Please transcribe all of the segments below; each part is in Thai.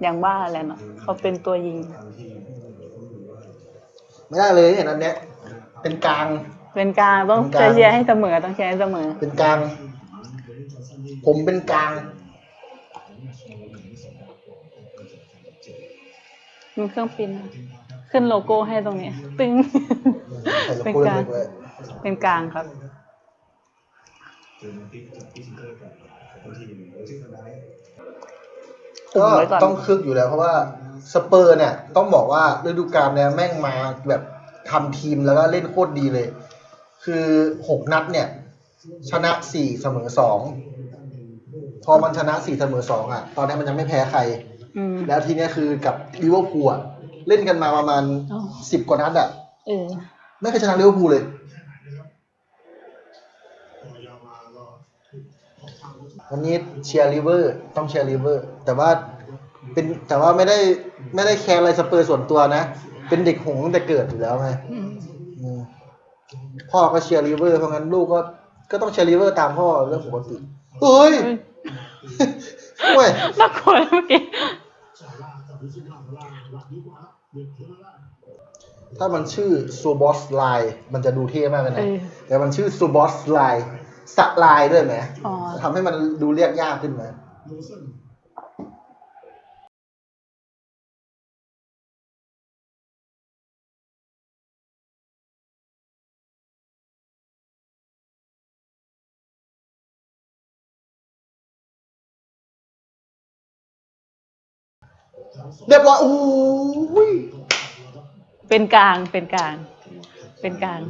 อย่างบ้าแหละเนาะเขาเป็นตัวยิง ไม่ได้เลยเห็นอันเนี้ย เป็นกลาง เป็นกลางต้องเป็นกลาง เชียร์ให้เสมอต้องเชียร์ให้เสมอ เป็นกลาง ผมเป็นกลาง มีเครื่องปริ้นขึ้นโลโก้ให้ตรงนี้ ตึง ใส่โลเป็นโก้กลาง เล็กๆเลยเป็นกลางครับ ก็คุมไว้ก่อนต้องคึกอยู่แล้วเพราะว่าสเปอร์เนี่ย ต้องบอกว่าฤดูกาลเนี่ยแม่งมาแบบทำทีมแล้วก็เล่นโคตรดีเลย คือหกนัดเนี่ย ชนะสี่เสมอสองพอมันชนะสี่เสมอสองอะ ตอนนี้มันยังไม่แพ้ใคร อืมแล้วทีเนี้ยคือกับลิเวอร์พูลอะเล่นกันมาประมาณอ๋อสิบกว่านัดอะ เออ ไม่เคยชนะลิเวอร์พูลเลย วันนี้เชียร์ลิเวอร์ต้องเชียร์ลิเวอร์แต่ว่าเป็นแต่ว่าไม่ได้ไม่ได้แคร์อะไรสเปอร์ส่วนตัวนะ เป็นเด็กหงส์ตั้งแต่เกิดอยู่แล้วไงอืมอืมพ่อก็เชียร์ลิเวอร์เพราะงั้นลูกก็ก็ต้องเชียร์ลิเวอร์ตามพ่อเรื่องปกติเฮ้ยเฮ้ยเว้ยน่ากลัวเมื่อกี้ถ้ามันชื่อซูบอสไลมันจะดูเท่มากเลยเอนะอแต่มันชื่อซูบอสไล สไลด้วยไหมอ๋อ ทำให้มันดูเรียกยากขึ้นไหม เรียบร้อยโอ้ย เป็นกลางเป็นกลาง เป็นกลาง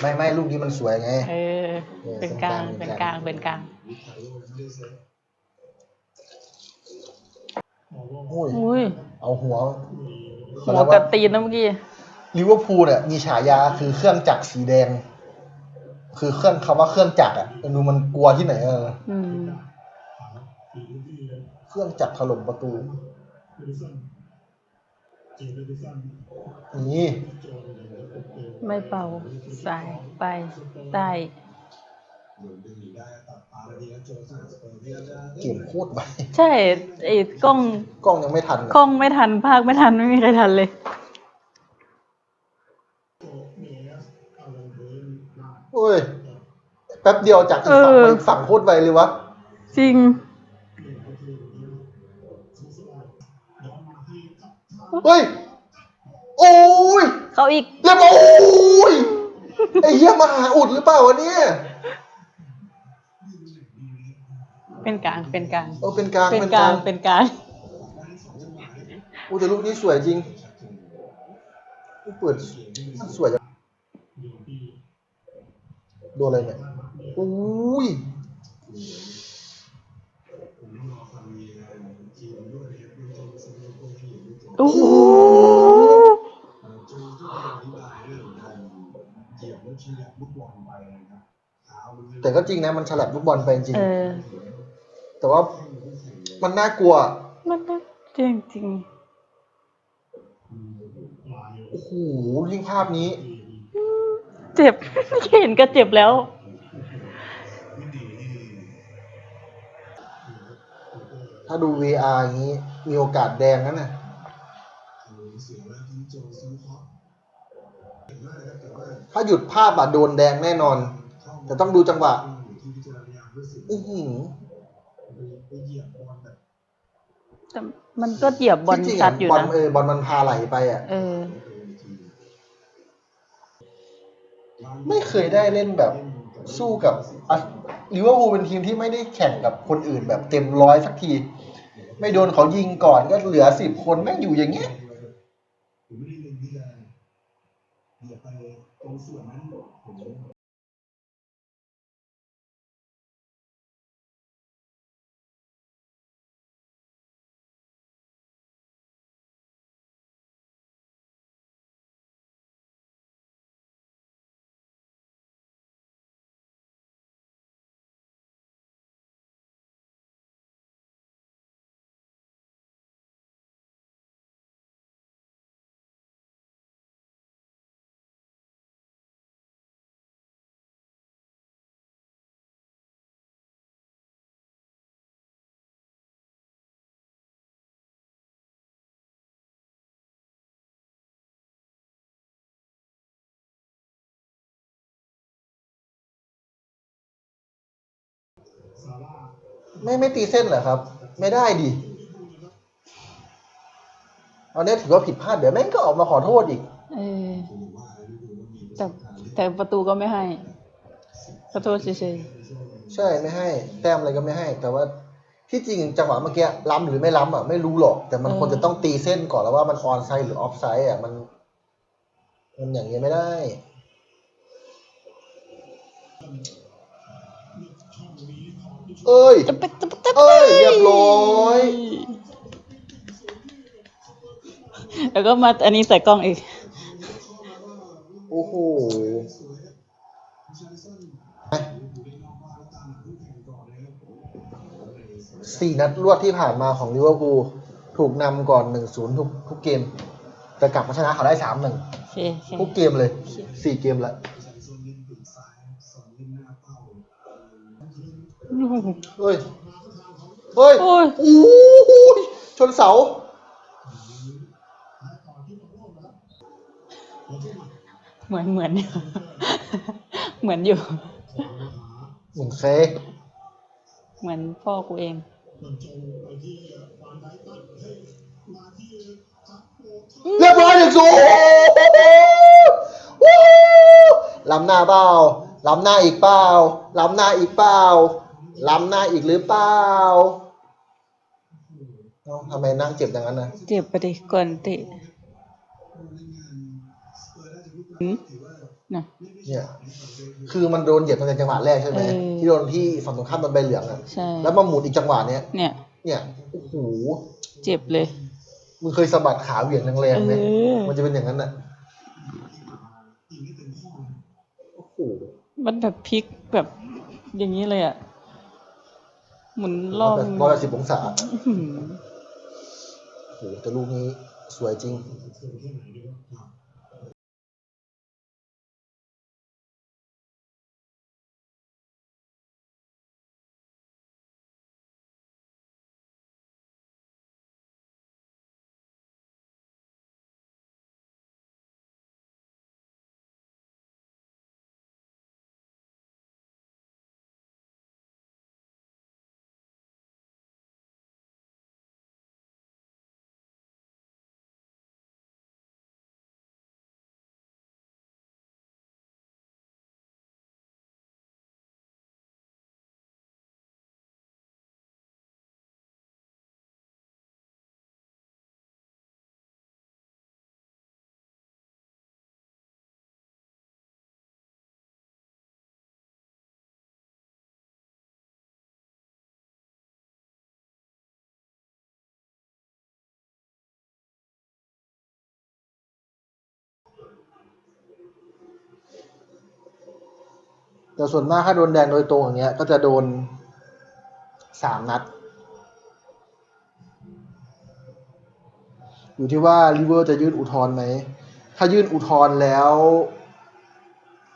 ไม่ไม่ลูกนี้มันสวยไง เออ เป็นกลาง เป็นกลาง เป็นกลาง โอ้ย อุ้ยเอาหัวหัวกับตีนนะเมื่อกี้ ลิเวอร์พูลเนี่ยมีฉายาคือเครื่องจักรสีแดง คือเครื่องคำว่าเครื่องจักรอะดูมันกลัวที่ไหนเอออืมเครื่องจักรถล่มประตู นี่ไม่เป่าสายไปใต้เกมโคตรไปใช่ไอ้กล้องกล้องยังไม่ทันอะกล้องไม่ทันภาคไม่ทันไม่มีใครทันเลยโอ้ยแป๊บเดียวจากอีกฝั่งเออไปอีกฝั่งโคตรไวเลยวะจริง เฮ้ย โอ้ยเขาอีก เรียบร้อยโอ้ยไอ้เหี้ยมาหาอุดหรือเปล่าวะเนี่ยเป็นกลางเป็นกลางเออเป็นกลางเป็นกลางเป็นกลางโอ้แต่ลูกนี้สวยจริงเปิดสวยจังโดนอะไรเนี่ยอุ้ย จริงนะ มันฉลับลูกบอลไปจริง เออ แต่ว่ามันน่ากลัว มันก็จริงจริงโอ้โหยิ่งภาพนี้เจ็บแค่เห็นก็เจ็บแล้ว ถ้าดู VR อย่างนี้ มีโอกาสแดงนั่นน่ะ ถ้าหยุดภาพอะโดนแดงแน่นอน แต่ต้องดูจังหวะ อื้อหือแต่มันก็เหยียบบอลที่จริงชัอะดอยู่บอลนะ เออบอลมันพาไหลไปอะเออ ไม่เคยได้เล่นแบบสู้กับอะลิเวอร์พูลเป็นทีมที่ไม่ได้แข่งกับคนอื่นแบบเต็มร้อยสักที ไม่โดนเขายิงก่อนก็เหลือสิบคนแม่งอยู่อย่างเงี้ยไม่ไม่ตีเส้นเหรอครับ ไม่ได้ดิอันนี้ถือว่าผิดพลาดเดี๋ยวแม่งก็ออกมาขอโทษอีกเออแต่แต่ประตูก็ไม่ให้ขอโทษเฉยใช่ไม่ให้ แต้มอะไรก็ไม่ให้ แต่ว่าที่จริงจังหวะเมื่อกี้ล้ำหรือไม่ล้ำอะไม่รู้หรอก แต่มันควรจะต้องตีเส้นก่อนแล้วว่ามันออนไซด์หรือออฟไซด์อะมันมันอย่างเงี้ยไม่ได้ เอ้ยๆจะไปจะไปจะไปเอ้ยเรียบร้อย แล้วก็มาอันนี้ใส่กล้องอีก โอ้โหสี่นัดรวดที่ผ่านมาของลิเวอร์พูลถูกนำก่อนหนึ่งศูนย์ทุกทุกเกม แต่กลับมาชนะเขาได้สามหนึ่งโอเคโอเค ทุกเกมเลยสี่เกมละ เฮ้ย เฮ้ยโอ้ยโอ้ยชนเสา เหมือนเหมือนอยู่ เหมือนอยู่ เหมือนเคเหมือนพ่อกูเอง เรียบร้อยหนึ่งศูนย์วู้ล้ำหน้าเปล่าล้ำหน้าอีกเปล่าล้ำหน้าอีกเปล่า ล้ำหน้าอีกหรือเปล่าเอ้าทำไมนั่งเจ็บอย่างนั้นนะ เจ็บไปดิก่อนเตะหืมน่ะ เนี่ย คือมันโดนเหยียบตั้งแต่จังหวะแรกใช่ไหมเออ ที่โดนที่ฝั่งตรงข้ามมันใบเหลืองอะใช่ แล้วมาหมุนอีกจังหวะเนี้ย เนี่ย เนี่ยโอ้โหเจ็บเลย มึงเคยสะบัดขาเหวี่ยงแรงๆไหมเออ มันจะเป็นอย่างนั้นน่ะโอ้โหมันแบบพลิกแบบอย่างนี้เลยอะ หมุนรอบร้อยแปดสิบองศาอื้อหือโอ้โหแต่ลูกนี้สวยจริง แต่ส่วนมากถ้าโดนแดงโดยตรงอย่างเงี้ย ก็จะโดนสามนัด อยู่ที่ว่าลิเวอร์จะยื่นอุทธรณ์ไหม ถ้ายื่นอุทธรณ์แล้ว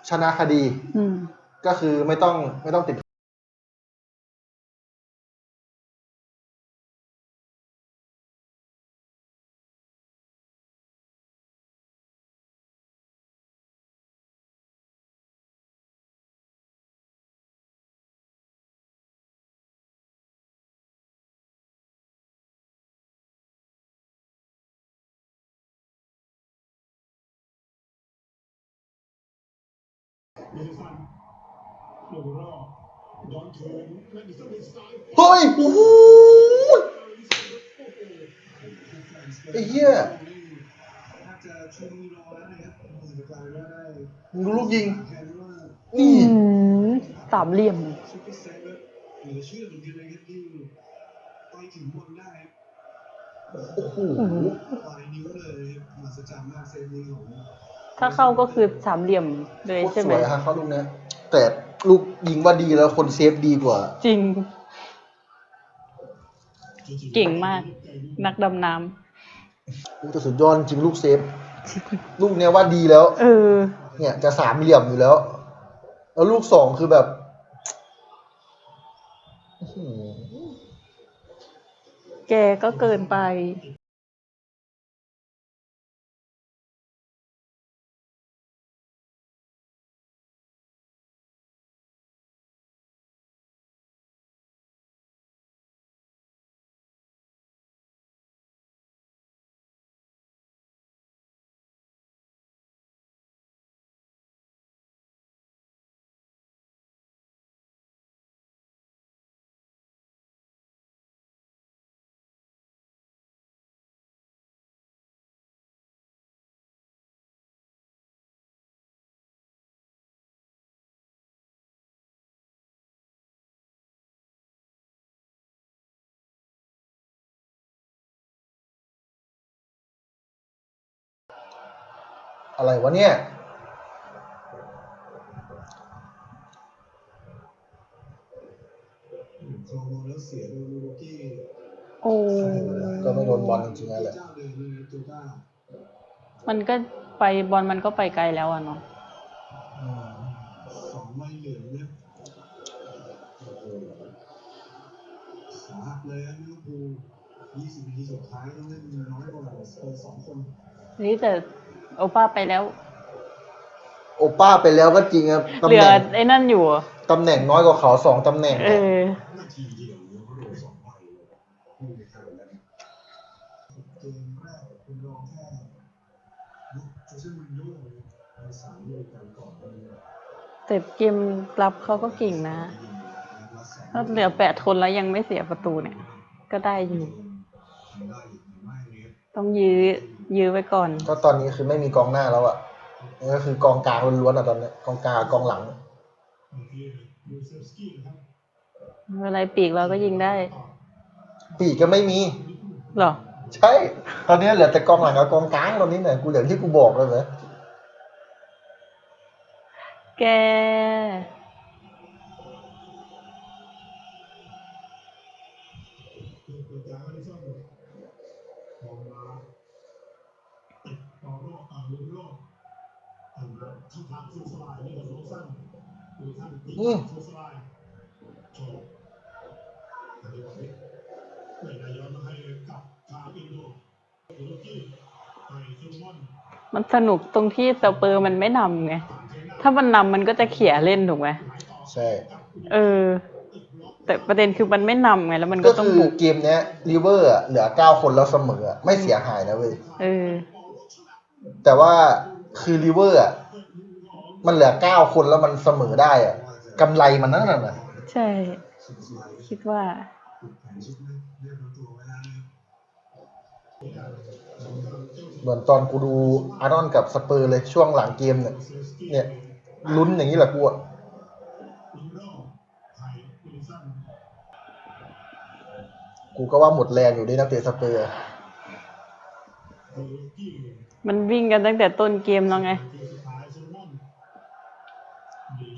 ชนะคดีอืมก็คือไม่ต้องไม่ต้องติด เฮ้ยโอ้โหไอ้เหี้ยมึงดูลูกยิง นี่อืมสามเหลี่ยม โอ้โห ถ้าเข้าก็คือสามเหลี่ยมเลยโคตรใช่สไหมวยฮะเขาลูกเนี้ยแต่ลูกยิงว่าดีแล้วคนเซฟดีกว่า จริง เก่งมาก นักดำน้ลูกแต่สุดยอดจริงลูกเซฟ ลูกเนี้ยว่าดีแล้วำเออ เนี่ยจะสามเหลี่ยมอยู่แล้ว แล้วลูกสองคือแบบอื้อหือแกก็เกินไป อะไรวะเนี่ยครองบอลแล้วเสียโดนลูกี้โอ้ ก็ไม่โดนบอลจริงๆนั่นแหละเจ้าเดิมเลยตัวต้ามันก็ไปบอลมันก็ไปไกลแล้วอะเนาะอืมสองใบเหลืองเนี่ยโอ้โหสาหัสเลยนะลิเวอร์พูลยี่สิบนาทีสุดท้ายต้องเล่นน้อยกว่าสเปอร์สองคน นี่แต่ โอป้าไปแล้ว โอป้าไปแล้วก็จริงครับตำเหลืแหอน่งไอ้นั่นอยู่อะตำแหน่งน้อยกว่าเขาสองตำแหน่งเออนาทีเดียวเนี่ยเขาโดนสองใบเลยไม่มีใครแล้วเกมแรกคุณรองแค่ยุคโจเซ่มูรินโญ่ในสามฤดูกาลก่อนเนี่ยแต่เกมรับเขาก็เก่งนะถ้าเหลือแปดคนแล้วยังไม่เสียประตูเนี่ย ก็ได้อยู่ ต้องยื้อ ยื้อไว้ก่อน ก็ตอนนี้คือไม่มีกองหน้าแล้วอะนี่ก็คือกองกลางล้วนๆอะตอนเนี้ยกองกลางกับกองหลังเวลาปีกเราก็ยิงได้ ปีกก็ไม่มีเหรอ ใช่ ตอนนี้เหลือแต่กองหลังกับกองกลางตอนนี้เนี่ยกูอย่างที่กูบอกเลยไหมแก อืมมันสนุกตรงที่สเปอร์มันไม่นำไง ถ้ามันนำมันก็จะเขี่ยเล่นถูกไหมใช่ เออ แต่ประเด็นคือมันไม่นำไง แล้วมันก็ก็ต้องคือบุก เกมเนี้ยริเวอร์เหลือเก้าคนแล้วเสมออะไม่เสียหายนะเว้ย เออ แต่ว่าคือริเวอร์อะ มันเหลือเก้าคนแล้วมันเสมอได้อะกำไรมันนั่นน่ะใช่ คิดว่า เหมือนตอนกูดูอาร์นอนกับสเปอร์เลยช่วงหลังเกมเนี่ย เนี่ยลุ้นอย่างนี้แหละกูอะกูก็ว่าหมดแรงอยู่ด้วยนักเตะสเปอร์ มันวิ่งกันตั้งแต่ต้นเกมแล้วไง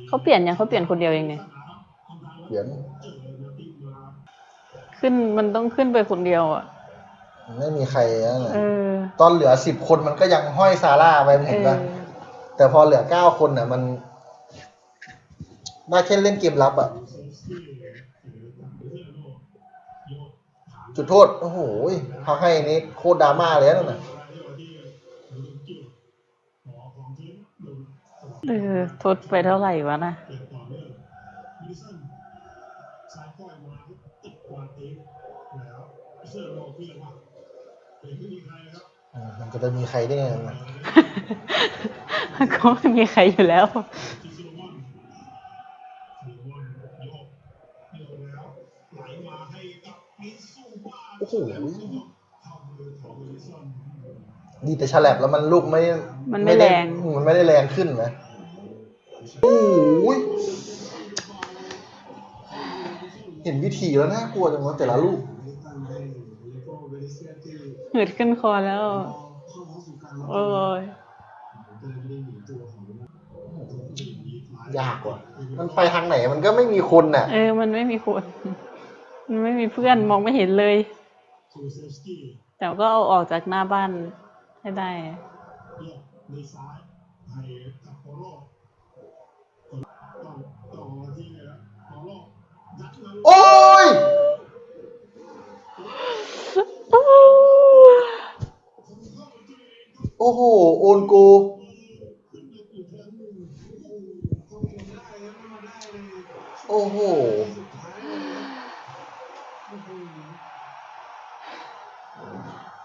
เขาเปลี่ยนยังเขาเปลี่ยนคนเดียวเองเนี่ยเขียนขึ้นมันต้องขึ้นไปคนเดียวอะไม่มีใครนั่นน่ะเออตอนเหลือสิบคนมันก็ยังห้อยซาร่าไปมึงเอเห็นอปะแต่พอเหลือเก้าคนน่ะ มันได้แค่เล่นเกมรับอะ จุดโทษ โอ้โหเขาให้นี่โคตรดราม่าเลยนั่นน่ะ เออทดไปเท่าไหร่วะนะอืมมันจะไปมีใครได้ไงวะก็ไม่มีใครอยู่แล้วโอ้โหดีแต่ฉลับแล้วมันลูกไม่ มันไม่แรงด้มันไม่ได้แรงขึ้นไหม โอ้โหเห็นวิธีแล้วน่ากลัวจังวะแต่ละลูกหืดขึ้นคอแล้ว โอ้ยยากว่ะมันไปทางไหนมันก็ไม่มีคนน่ะ เออ มันไม่มีคน มันไม่มีเพื่อนมองไม่เห็นเลย แต่ก็เอาออกจากหน้าบ้านให้ได้ โอ้ย โอ้โห โอนโก โอ้โห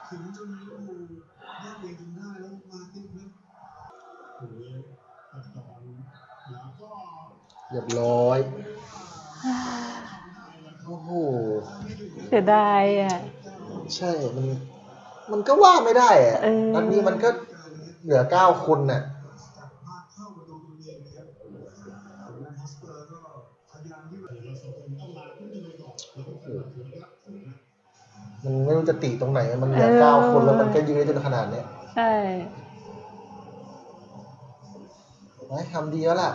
ถึงจะไม่รู้ได้เองจนได้แล้วมาติดนะโอ้ตัดตอแล้วก็ เรียบร้อย เสียดายอะ ใช่ มัน มันก็ว่าไม่ได้อะเออ นัดนี้มันก็เหลือเก้าคนน่ะจับพลาดเข้าประตูตัวเองนะครับผลงานฮัสเปอร์ก็พยายามที่จะต้องมาขึ้นไปก่อนแล้วก็เกิดผลลัพธ์ผลนะมันไม่รู้จะติตรงไหน มันเหลือเออเก้าคนแล้วมันก็ยื้อจนขนาดเนี้ยใช่ ไว้ทำดีแล้วล่ะ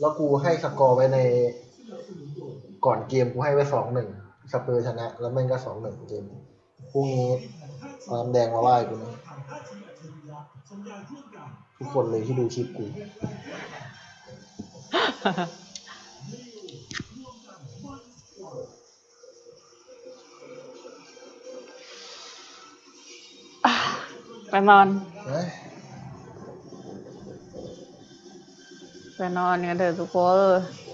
แล้วกูให้สกอร์ไว้ในก่อนเกมกูให้ไว้สองหนึ่งสเปอร์ชนะ แล้วแม่งก็สองหนึ่งเกมพรุ่งนี้เอาน้ำแดงมาไหว้กูนะทุกคนเลยที่ดูคลิปกูไปนอนเฮ้ย ไปนอนกันเถอะทุกคน